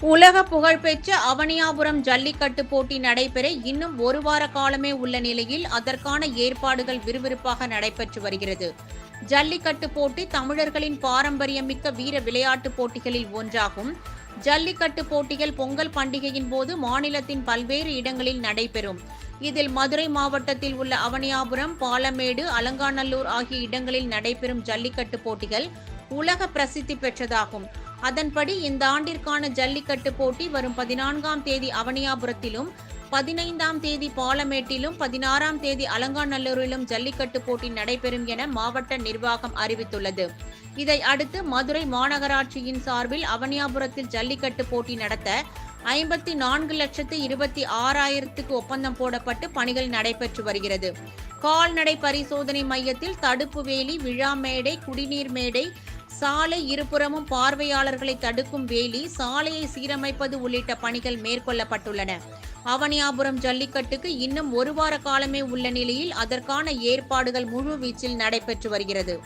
உலக புகழ்பெற்ற அவனியாபுரம் ஜல்லிக்கட்டு போட்டி நடைபெற இன்னும் ஒரு வார காலமே உள்ள நிலையில் அதற்கான ஏற்பாடுகள் விறுவிறுப்பாக நடைபெற்று வருகிறது. ஜல்லிக்கட்டு போட்டி தமிழர்களின் பாரம்பரியமிக்க வீர விளையாட்டுப் போட்டிகளில் ஒன்றாகும். ஜல்லிக்கட்டு போட்டிகள் பொங்கல் பண்டிகையின் போது மாநிலத்தின் பல்வேறு இடங்களில் நடைபெறும். இதில் மதுரை மாவட்டத்தில் உள்ள அவனியாபுரம் பாலமேடு அலங்காநல்லூர் ஆகிய இடங்களில் நடைபெறும் ஜல்லிக்கட்டு போட்டிகள் உலக பிரசித்தி பெற்றதாகும். அதன்படி இந்த ஆண்டிற்கான ஜல்லிக்கட்டு போட்டி வரும் பதினான்காம் தேதி அவனியாபுரத்திலும் பதினைந்தாம் தேதி பாலமேட்டிலும் பதினாறாம் தேதி அலங்காநல்லூரிலும் ஜல்லிக்கட்டு போட்டி நடைபெறும் என மாவட்ட நிர்வாகம் அறிவித்துள்ளது. இதை அடுத்து மதுரை மாநகராட்சியின் சார்பில் அவனியாபுரத்தில் ஜல்லிக்கட்டு போட்டி நடத்த ஐம்பத்தி நான்கு லட்சத்து இருபத்தி ஆறாயிரத்துக்கு ஒப்பந்தம் போடப்பட்டு பணிகள் நடைபெற்று வருகிறது. கால்நடை பரிசோதனை மையத்தில் தடுப்பு வேலி விழா மேடை குடிநீர் மேடை சாலை இருபுறமும் பார்வையாளர்களை தடுக்கும் வேலி சாலையை சீரமைப்பது உள்ளிட்ட பணிகள் மேற்கொள்ளப்பட்டுள்ளன. அவனியாபுரம் ஜல்லிக்கட்டுக்கு இன்னும் ஒரு வார காலமே உள்ள நிலையில் அதற்கான ஏற்பாடுகள் முழு வீச்சில் நடைபெற்று வருகிறது.